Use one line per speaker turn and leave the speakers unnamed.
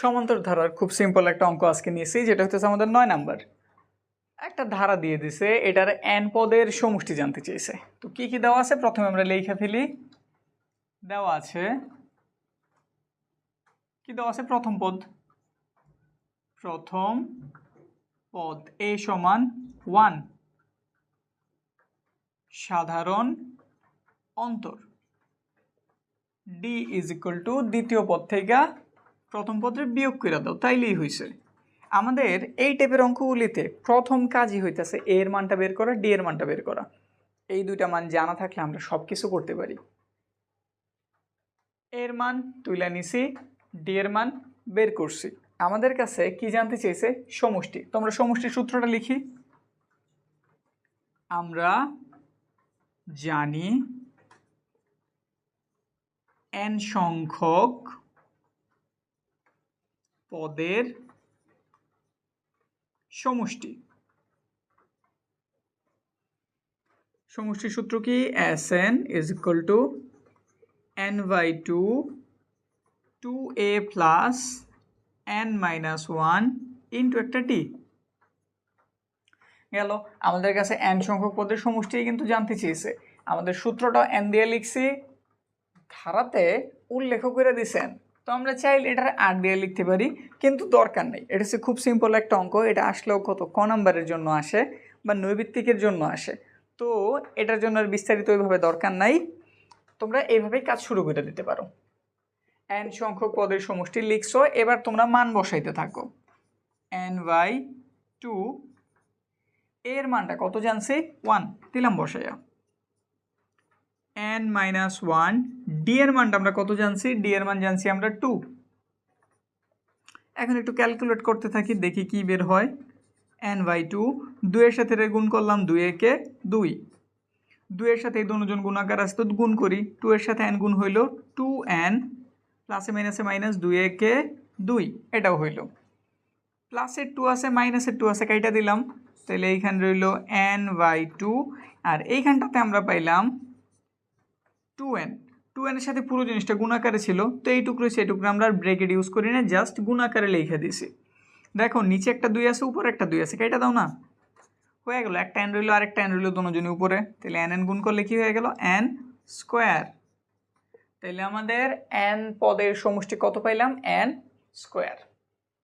সমান্তর ধারার খুব সিম্পল একটা অঙ্ক আজকে নিয়েছি, যেটা হচ্ছে আমাদের নয় নাম্বার। একটা ধারা দিয়ে দিছে, এটার এন পদের সমষ্টি জানতে চেয়েছে তো কি কি দেওয়া আছে? প্রথমে আমরা লেখা ফেলি। দেওয়া আছে। কি দেওয়া আছে? প্রথম পদ। প্রথম পদ এ সমান ওয়ান সাধারণ অন্তর। ডি ইজ ইকুয়াল টু দ্বিতীয় পদ থেকে প্রথম পদের বিয়োগ করে দাও, তাইলেই হয়েছে আমাদের এই টাইপের অঙ্কগুলিতে প্রথম কাজই হইতেছে এ এর মানটা বের করা, ডি এর মানটা বের করা। এই দুইটা মান জানা থাকলে আমরা সব কিছু করতে পারি। এর মান তুলে নিছি, ডি এর মান বের করছি। আমাদের কাছে কি জানতে চেয়েছে সমষ্টি। তোমরা সমষ্টির সূত্রটা লিখি। আমরা জানি এন সংখ্যক পদের সমষ্টি। সমষ্টির সূত্র কি? S N is equal to N by two two A plus N minus one into একটা টি গেল। আমাদের কাছে এন সংখ্যক পদের সমষ্টি কিন্তু জানতে চেয়েছে। আমাদের সূত্রটা এন দিয়ে লিখছি, ধারাতে উল্লেখ করে দিছেন। তো আমরা চাইলে এটার আট দিয়ে লিখতে পারি, কিন্তু দরকার নেই। এটা হচ্ছে খুব সিম্পল একটা অঙ্ক, এটা আসলেও কত, ক নাম্বারের জন্য আসে বা নৈবিত্তিকের জন্য আসে। তো এটার জন্য আর বিস্তারিত ওইভাবে দরকার নাই। তোমরা এইভাবেই কাজ শুরু করে দিতে পারো। এন সংখ্যক পদের সমষ্টি লিখছো, এবার তোমরা মান বসাইতে থাকো। এন বাই টু এর মানটা কত জানছি? ওয়ান দিলাম, বসাইয়া। এন মাইনাস ওয়ান ডি এর মানটা আমরা কত জানছি? ডি এর মান জানছি আমরা টু এখন একটু ক্যালকুলেট করতে থাকি, দেখি কি বের হয়। এন বাই টু দুইয়ের সাথে রে গুণ করলাম দুই একে দুই। দুইয়ের সাথে এই দুজন গুণাকার আসতো গুণ করি। টু এর সাথে এন গুণ হইল টু এন প্লাসে মাইনাসে মাইনাস দুই একে দুই। এটাও হইল। প্লাসের টু আছে মাইনাসের টু আছে, কাইটা দিলাম। তাহলে এইখানে রইল এন বাই টু আর এইখানটাতে আমরা পাইলাম টু এন টু এনের সাথে পুরো জিনিসটা গুণাকারে ছিল, তো এইটুকু সেইটুকু আমরা ব্রেকেট ইউজ করি না জাস্ট গুণাকারে লিখে দিছি দেখো, নিচে একটা দুই আছে, উপরে একটা দুই আছে কেটা দাও না? হয়ে গেল, একটা এন রইল, আরেকটা এন রইল দুজনই উপরে। তাহলে এন এন গুণ করলে কি হয়ে গেল? এন স্কোয়ার তাহলে আমাদের এন পদের সমষ্টি কত পাইলাম? N square